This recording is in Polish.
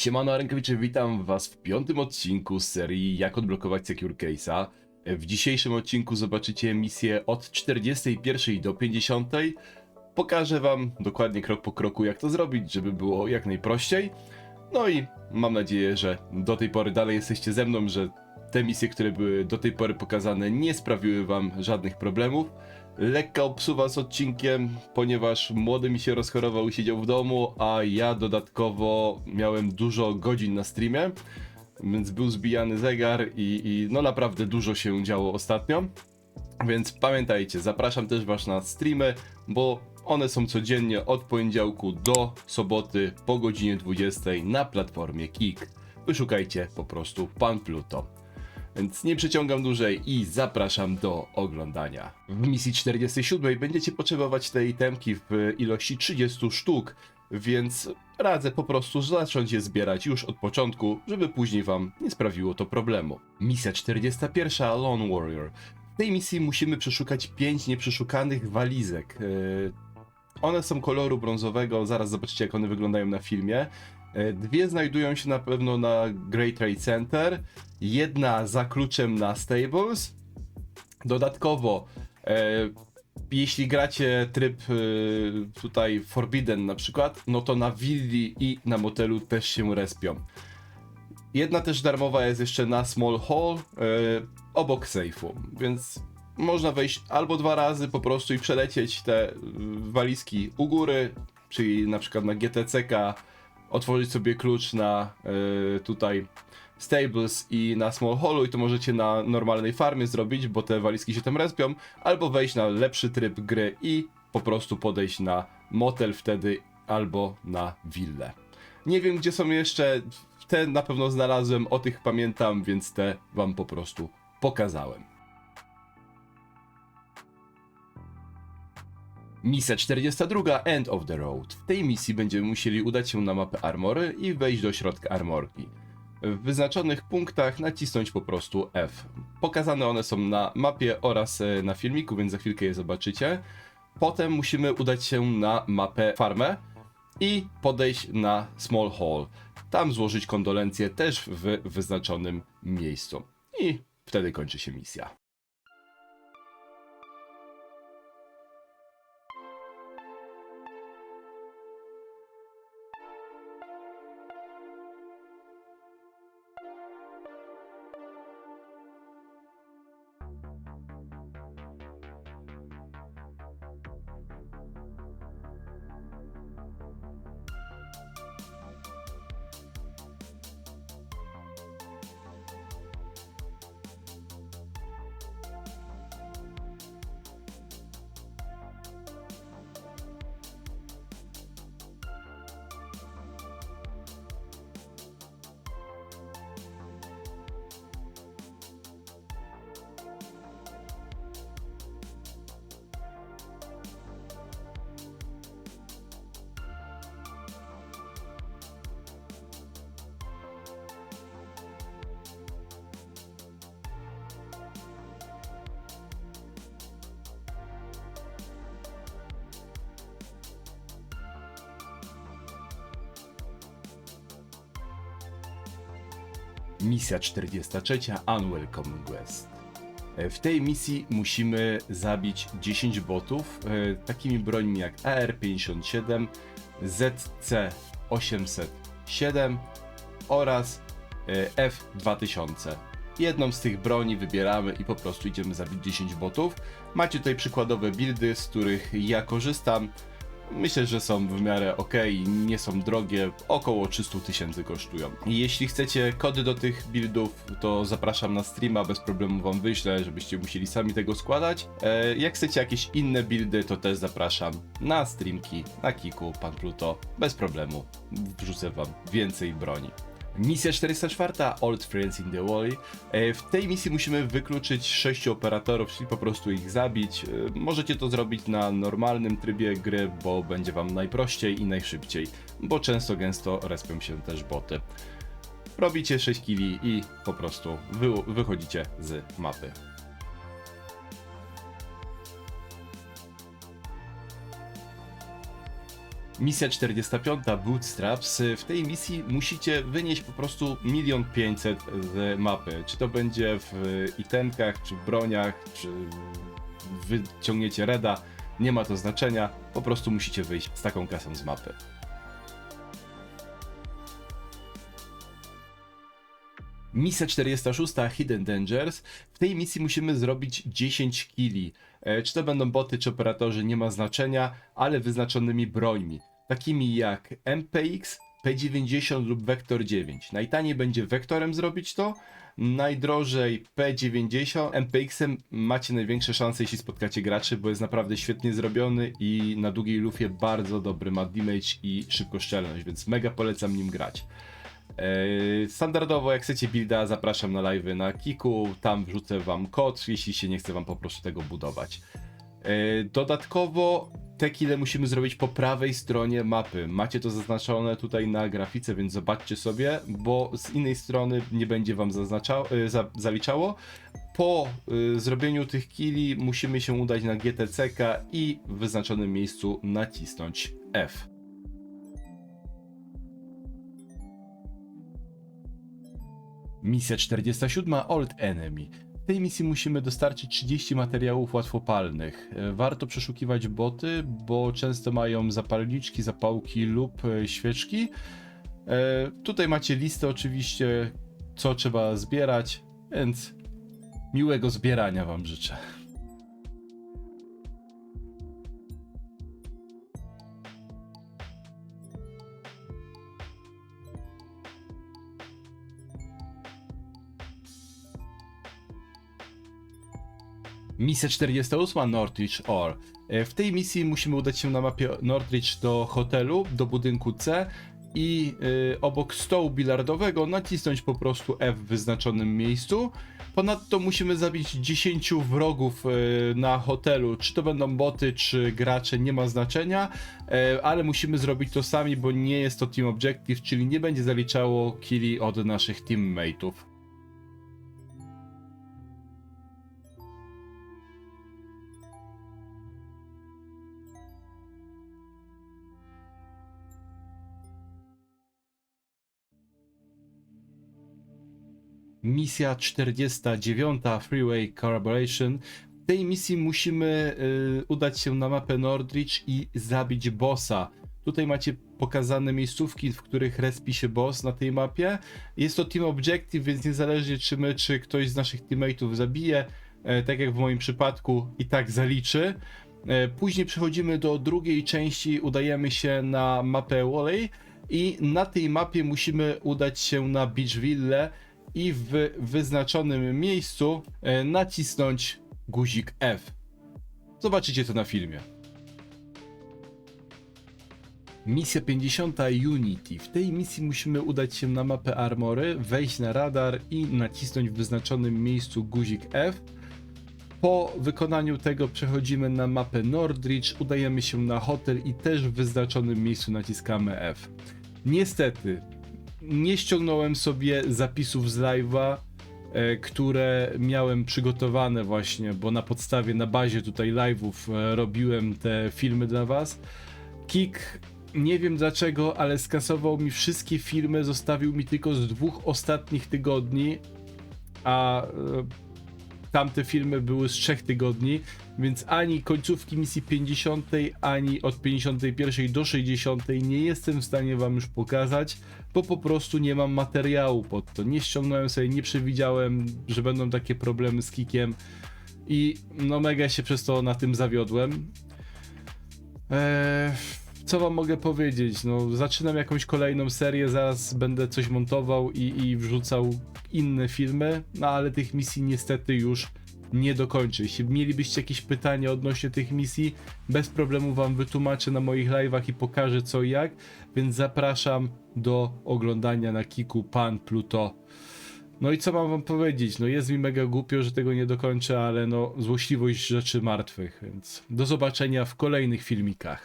Siemano Rękowicze, witam was w piątym odcinku z serii Jak odblokować Secure Case'a. W dzisiejszym odcinku zobaczycie misję od 41 do 50. Pokażę wam dokładnie krok po kroku jak to zrobić, żeby było jak najprościej. No i mam nadzieję, że do tej pory dalej jesteście ze mną, że te misje, które były do tej pory pokazane nie sprawiły wam żadnych problemów. Lekka obsuwa z odcinkiem, ponieważ młody mi się rozchorował i siedział w domu, a ja dodatkowo miałem dużo godzin na streamie, więc był zbijany zegar i, i no naprawdę dużo się działo ostatnio. Więc pamiętajcie, zapraszam też was na streamy, bo one są codziennie od poniedziałku do soboty po godzinie 20 na platformie Kik. Wyszukajcie po prostu Pan Pluto. Więc nie przeciągam dłużej i zapraszam do oglądania. W misji 47 będziecie potrzebować tej temki w ilości 30 sztuk, więc radzę po prostu zacząć je zbierać już od początku, żeby później wam nie sprawiło to problemu. Misja 41 Lone Warrior. W tej misji musimy przeszukać 5 nieprzeszukanych walizek. Yy, One są koloru brązowego, zaraz zobaczycie jak one wyglądają na filmie. E, Dwie znajdują się na pewno na Great Trade Center, jedna za kluczem na Stables. Dodatkowo, e, jeśli gracie tryb e, tutaj Forbidden na przykład, no to na willi i na motelu też się respią. Jedna też darmowa jest jeszcze na Small Hall, obok sejfu, więc można wejść albo dwa razy po prostu i przelecieć te walizki u góry, czyli na przykład na GTCK, otworzyć sobie klucz na y, tutaj Stables i na Small Hallu i to możecie na normalnej farmie zrobić, bo te walizki się tam respią, albo wejść na lepszy tryb gry i po prostu podejść na motel wtedy albo na willę. Nie wiem gdzie są jeszcze, te na pewno znalazłem, o tych pamiętam, więc te wam po prostu pokazałem. Misja 42 End of the Road. W tej misji będziemy musieli udać się na mapę Armory i wejść do środka armorki. W wyznaczonych punktach nacisnąć po prostu F. Pokazane one są na mapie oraz e, na filmiku, więc za chwilkę je zobaczycie. Potem musimy udać się na mapę Farmę i podejść na Small Hall. Tam złożyć kondolencje też w wyznaczonym miejscu. I wtedy kończy się misja. Misja 43 Unwelcome Quest. E, W tej misji musimy zabić 10 botów e, takimi brońmi jak AR-57, ZC-807 oraz e, F-2000. Jedną z tych broni wybieramy i po prostu idziemy zabić 10 botów. Macie tutaj przykładowe buildy, z których ja korzystam. Myślę, że są w miarę ok, nie są drogie, około 300 tysięcy kosztują. Jeśli chcecie kody do tych buildów, to zapraszam na streama, bez problemu wam wyślę, żebyście musieli sami tego składać. E, jak chcecie jakieś inne buildy, to też zapraszam na streamki, na Kiku, Pan Pluto, bez problemu. Wrzucę wam więcej broni. Misja 404 Old Friends in the Wall. E, W tej misji musimy wykluczyć 6 operatorów, czyli po prostu ich zabić. E, Możecie to zrobić na normalnym trybie gry, bo będzie wam najprościej i najszybciej, bo często gęsto respią się też boty. Robicie 6 killi i po prostu wy, wychodzicie z mapy. Misja 45 Bootstraps. W tej misji musicie wynieść po prostu milion pięćset z mapy. Czy to będzie w itemkach, czy broniach, czy wyciągniecie reda, nie ma to znaczenia. Po prostu musicie wyjść z taką kasą z mapy. Misja 46 Hidden Dangers. W tej misji musimy zrobić 10 killi. E, Czy to będą boty, czy operatorzy, nie ma znaczenia, ale wyznaczonymi brońmi. Takimi jak MPX, P90 lub Vector 9. Najtaniej będzie Vektorem zrobić to, najdrożej P90. MPX-em macie największe szanse, jeśli spotkacie graczy, bo jest naprawdę świetnie zrobiony i na długiej lufie bardzo dobry ma damage i szybkoszczelność, więc mega polecam nim grać. Eee, Standardowo, jak chcecie builda, zapraszam na live na Kiku. Tam wrzucę wam kod, jeśli się nie chce wam po prostu tego budować. Eee, Dodatkowo te kile musimy zrobić po prawej stronie mapy. Macie to zaznaczone tutaj na grafice, więc zobaczcie sobie, bo z innej strony nie będzie wam za, zaliczało. Po zrobieniu tych kili musimy się udać na GTCK i w wyznaczonym miejscu nacisnąć F. Misja 47 Old Enemy. W tej misji musimy dostarczyć 30 materiałów łatwopalnych. E, Warto przeszukiwać boty, bo często mają zapalniczki, zapałki lub e, świeczki. E, Tutaj macie listę oczywiście, co trzeba zbierać, więc miłego zbierania Wam życzę. Misja 48 Northridge Ore. E, W tej misji musimy udać się na mapie Northridge do hotelu, do budynku C i y, obok stołu bilardowego nacisnąć po prostu F w wyznaczonym miejscu. Ponadto musimy zabić 10 wrogów y, na hotelu. Czy to będą boty, czy gracze, nie ma znaczenia, e, ale musimy zrobić to sami, bo nie jest to team objective, czyli nie będzie zaliczało killi od naszych teammateów. Misja 49 Freeway Collaboration. W tej misji musimy y, udać się na mapę Nordrich i zabić bossa. Tutaj macie pokazane miejscówki, w których respi się boss na tej mapie. Jest to team objective, więc niezależnie czy my, czy ktoś z naszych teammateów zabije, e, tak jak w moim przypadku, i tak zaliczy. E, Później przechodzimy do drugiej części, udajemy się na mapę Wally i na tej mapie musimy udać się na Beachville i w wyznaczonym miejscu e, nacisnąć guzik F. Zobaczycie to na filmie. Misja 50 Unity. W tej misji musimy udać się na mapę Armory, wejść na radar i nacisnąć w wyznaczonym miejscu guzik F. Po wykonaniu tego przechodzimy na mapę Nordrich, udajemy się na hotel i też w wyznaczonym miejscu naciskamy F. Niestety, nie ściągnąłem sobie zapisów z live'a, e, które miałem przygotowane właśnie, bo na podstawie, na bazie tutaj live'ów e, robiłem te filmy dla was. Kik, nie wiem dlaczego, ale skasował mi wszystkie filmy, zostawił mi tylko z dwóch ostatnich tygodni, a e, tamte filmy były z trzech tygodni, więc ani końcówki misji 50, ani od 51 do 60 nie jestem w stanie wam już pokazać, bo po prostu nie mam materiału pod to. Nie ściągnąłem sobie, nie przewidziałem, że będą takie problemy z kikiem i no mega się przez to na tym zawiodłem. Eee, co wam mogę powiedzieć? No, zaczynam jakąś kolejną serię, zaraz będę coś montował i, i wrzucał inne filmy, no ale tych misji niestety już nie dokończę. Jeśli mielibyście jakieś pytania odnośnie tych misji, bez problemu wam wytłumaczę na moich live'ach i pokażę co i jak, więc zapraszam do oglądania na Kiku Pan Pluto. No i co mam wam powiedzieć? No jest mi mega głupio, że tego nie dokończę, ale no złośliwość rzeczy martwych, więc do zobaczenia w kolejnych filmikach.